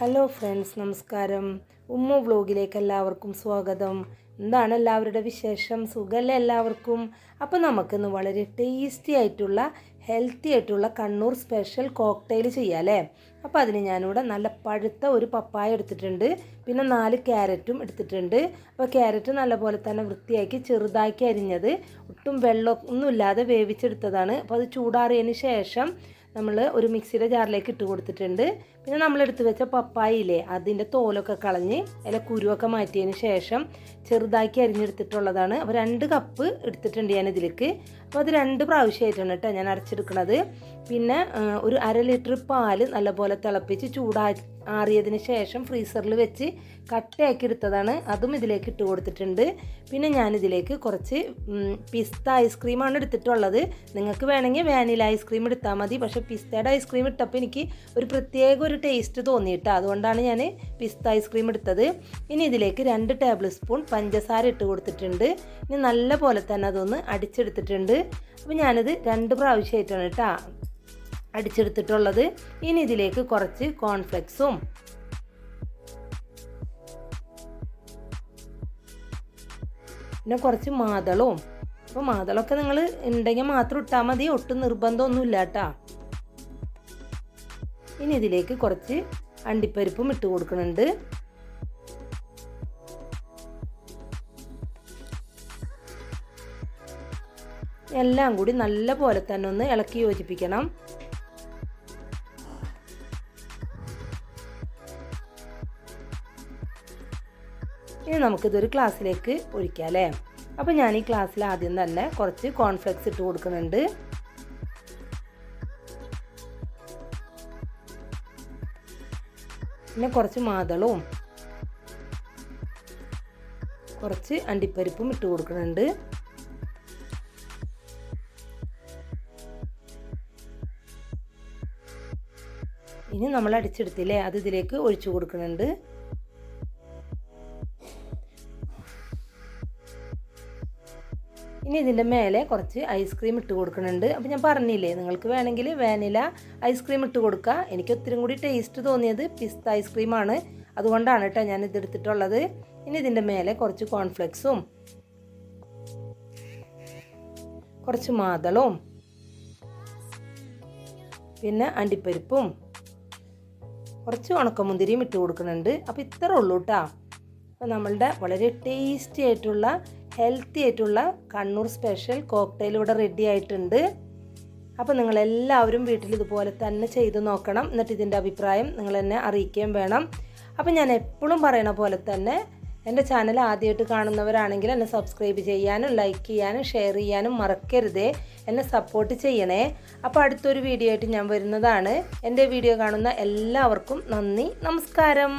Hello friends നമസ്കാരം. ഉമ്മ വ്ലോഗിലേക്ക് എല്ലാവർക്കും സ്വാഗതം. എന്താണ് എല്ലാവരുടെ വിശേഷം? സുഖമല്ലേ എല്ലാവർക്കും? അപ്പോൾ നമുക്കിന്ന് വളരെ ടേസ്റ്റി ആയിട്ടുള്ള ഹെൽത്തി ആയിട്ടുള്ള കണ്ണൂർ സ്പെഷ്യൽ കോക്ടെയിൽ ചെയ്യാം അല്ലേ അപ്പോൾ അതിന് ഞാനിവിടെ നല്ല പഴുത്ത ഒരു പപ്പായ എടുത്തിട്ടുണ്ട്. പിന്നെ നാല് ക്യാരറ്റും എടുത്തിട്ടുണ്ട്. അപ്പോൾ ക്യാരറ്റ് നല്ലപോലെ തന്നെ വൃത്തിയാക്കി ചെറുതാക്കി അരിഞ്ഞത്. ഒട്ടും വെള്ളമൊന്നുമില്ലാതെ വേവിച്ചെടുത്തതാണ്. അപ്പോൾ അത് ചൂടാറിയതിന് ശേഷം നമ്മൾ ഒരു മിക്സിയുടെ ജാറിലേക്ക് ഇട്ട് കൊടുത്തിട്ടുണ്ട്. പിന്നെ നമ്മൾ എടുത്തു വെച്ച പപ്പായില്ലേ അതിന്റെ തോലൊക്കെ കളഞ്ഞ് അതിലെ കുരുവൊക്കെ മാറ്റിയതിന് ശേഷം ചെറുതാക്കി അരിഞ്ഞെടുത്തിട്ടുള്ളതാണ്. അപ്പോൾ രണ്ട് കപ്പ് എടുത്തിട്ടുണ്ട് ഞാൻ ഇതിലേക്ക് അപ്പോൾ അത് രണ്ട് പ്രാവശ്യമായിട്ടാണ് കേട്ടോ ഞാൻ അരച്ചെടുക്കുന്നത് പിന്നെ ഒരു അര ലിറ്റർ പാൽ നല്ലപോലെ തിളപ്പിച്ച് ചൂടാ ആറിയതിന് ശേഷം ഫ്രീസറിൽ വെച്ച് കട്ടയാക്കി എടുത്തതാണ് അതും ഇതിലേക്ക് ഇട്ട് കൊടുത്തിട്ടുണ്ട്. പിന്നെ ഞാനിതിലേക്ക് കുറച്ച് പിസ്ത ഐസ്ക്രീമാണ് എടുത്തിട്ടുള്ളത്. നിങ്ങൾക്ക് വേണമെങ്കിൽ വാനില ഐസ്ക്രീം എടുത്താൽ മതി. പക്ഷേ പിസ്തയുടെ ഐസ്ക്രീം ഇട്ടപ്പോൾ എനിക്ക് ഒരു പ്രത്യേക ഒരു ടേസ്റ്റ് തോന്നിയിട്ട്. അതുകൊണ്ടാണ് ഞാൻ പിസ്ത ഐസ്ക്രീം എടുത്തത്. ഇനി ഇതിലേക്ക് രണ്ട് ടേബിൾ സ്പൂൺ പഞ്ചസാര ഇട്ട് കൊടുത്തിട്ടുണ്ട്. ഇനി നല്ല പോലെ തന്നെ അതൊന്ന് അടിച്ചെടുത്തിട്ടുണ്ട്. അപ്പോൾ ഞാനിത് രണ്ട് പ്രാവശ്യമായിട്ടാണ് കേട്ടോ അടിച്ചെടുത്തിട്ടുള്ളത്. ഇനി ഇതിലേക്ക് കുറച്ച് കോൺഫ്ലെക്സും പിന്നെ കുറച്ച് മാതളവും. അപ്പോൾ മാതളമൊക്കെ നിങ്ങൾ ഉണ്ടെങ്കിൽ മാത്രം ഇട്ടാൽ മതി. ഒട്ടും നിർബന്ധമൊന്നുമില്ല കേട്ടോ ഇനി ഇതിലേക്ക് കുറച്ച് അണ്ടിപ്പരിപ്പും ഇട്ട് കൊടുക്കുന്നുണ്ട്. എല്ലാം കൂടി നല്ല പോലെ തന്നെ ഒന്ന് ഇളക്കി യോജിപ്പിക്കണം. ഇനി നമുക്കിതൊരു ഗ്ലാസ്സിലേക്ക് ഒഴിക്കാം അല്ലേ അപ്പോൾ ഞാൻ ഈ ഗ്ലാസ്സിൽ ആദ്യം തന്നെ കുറച്ച് കോൺഫ്ലെക്സ് ഇട്ട് കൊടുക്കുന്നുണ്ട്. പിന്നെ കുറച്ച് മാതളവും കുറച്ച് അണ്ടിപ്പരിപ്പും ഇട്ട് കൊടുക്കുന്നുണ്ട്. ഇനി നമ്മൾ അടിച്ചെടുത്തില്ലേ അത് ഇതിലേക്ക് ഒഴിച്ചു കൊടുക്കുന്നുണ്ട്. ഇനി ഇതിന്റെ മേലെ കുറച്ച് ഐസ്ക്രീം ഇട്ട് കൊടുക്കുന്നുണ്ട്. അപ്പോൾ ഞാൻ പറഞ്ഞില്ലേ നിങ്ങൾക്ക് വേണമെങ്കിൽ വാനില ഐസ്ക്രീം ഇട്ട് കൊടുക്കുക എനിക്ക് ഒത്തിരി കൂടി ടേസ്റ്റ് തോന്നിയത് പിസ്ത ഐസ്ക്രീമാണ് അതുകൊണ്ടാണ് കേട്ടോ ഞാൻ ഇതെടുത്തിട്ടുള്ളത് ഇനി ഇതിന്റെ മേലെ കുറച്ച് കോൺഫ്ലെക്സും കുറച്ച് മാതളവും പിന്നെ അണ്ടിപ്പരിപ്പും കുറച്ച് ഉണക്കമുന്തിരിയും ഇട്ട് കൊടുക്കുന്നുണ്ട്. അപ്പോൾ ഇത്ര ഉള്ളൂ കേട്ടോ അപ്പോൾ നമ്മളുടെ വളരെ ടേസ്റ്റി ആയിട്ടുള്ള ഹെൽത്തി ആയിട്ടുള്ള കണ്ണൂർ സ്പെഷ്യൽ കോക്ടെയിൽ ഇവിടെ റെഡി ആയിട്ടുണ്ട്. അപ്പോൾ നിങ്ങളെല്ലാവരും വീട്ടിൽ ഇതുപോലെ തന്നെ ചെയ്ത് നോക്കണം. എന്നിട്ട് ഇതിന്റെ അഭിപ്രായം നിങ്ങൾ എന്നെ അറിയിക്കുകയും വേണം. അപ്പോൾ ഞാൻ എപ്പോഴും പറയണ പോലെ തന്നെ എന്റെ ചാനൽ ആദ്യമായിട്ട് കാണുന്നവരാണെങ്കിൽ എന്നെ സബ്സ്ക്രൈബ് ചെയ്യാനും ലൈക്ക് ചെയ്യാനും ഷെയർ ചെയ്യാനും മറക്കരുതേ. എന്നെ സപ്പോർട്ട് ചെയ്യണേ. അപ്പോൾ അടുത്തൊരു വീഡിയോ ആയിട്ട് ഞാൻ വരുന്നതാണ്. എന്റെ വീഡിയോ കാണുന്ന എല്ലാവർക്കും നന്ദി. നമസ്കാരം.